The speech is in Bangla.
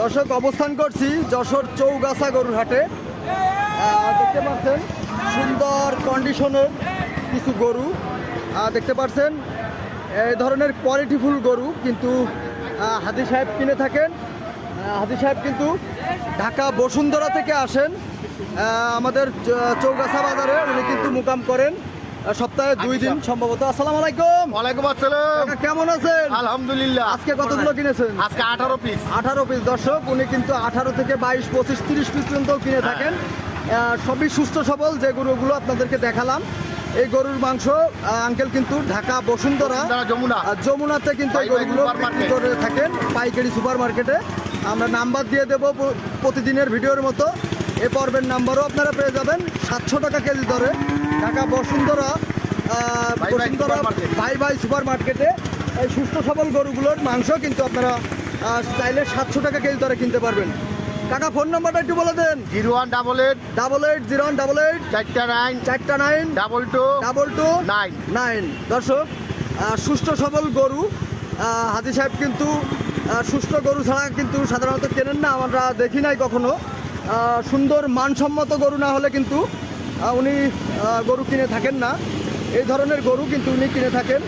দর্শক, অবস্থান করছি যশোর চৌগাছা গরুর হাটে। দেখতে পাচ্ছেন সুন্দর কন্ডিশনের কিছু গরু। দেখতে পাচ্ছেন, এই ধরনের কোয়ালিটিফুল গরু কিন্তু হাজি সাহেব কিনে থাকেন। হাজি সাহেব কিন্তু ঢাকা বসুন্ধরা থেকে আসেন। আমাদের চৌগাছা বাজারে। উনি কিন্তু মুকাম করেন। সপ্তাহে দুই দিন সম্ভবত। আসসালামু আলাইকুম। ওয়ালাইকুম আসসালাম। কেমন আছেন? আলহামদুলিল্লাহ। আজকে কতগুলো কিনেছেন? আজকে আঠারো পিস আঠারো পিস দর্শক উনি কিন্তু আঠারো থেকে বাইশ পঁচিশ তিরিশ পিস পর্যন্ত কিনে থাকেন। সবই সুস্থ সবল যে গরুগুলো আপনাদেরকে দেখালাম। এই গরুর মাংস আঙ্কেল কিন্তু ঢাকা বসুন্ধরা যমুনা। যমুনাতে কিন্তু গরুগুলো করে থাকেন পাইকারি সুপার মার্কেটে আমরা নাম্বার দিয়ে দেবো প্রতিদিনের ভিডিওর মতো। এ পর্বের নাম্বারও আপনারা পেয়ে যাবেন। সাতশো টাকা কেজি দরে ঢাকা বসুন্ধরা বসুন্ধরা। ভাই ভাই সুপার মার্কেটে এই সুস্থ সবল গরুগুলোর মাংস কিন্তু আপনারা চাইলে সাতশো টাকা কেজি দরে কিনতে পারবেন। কাকা ফোন নাম্বারটা একটু বলে দেন। Zero one double eight. Double eight zero one double eight. চারটা নাইন। চারটা nine. Double two. Double two. Nine. Nine. দর্শক সুস্থ সবল গরু হাজি সাহেব কিন্তু সুস্থ গরু ছাড়া কিন্তু সাধারণত কেনেন না। আমরা দেখি নাই কখনো। সুন্দর মানসম্মত গরু না হলে কিন্তু উনি গরু কিনে থাকেন না। এই ধরনের গরু কিন্তু উনি কিনে থাকেন।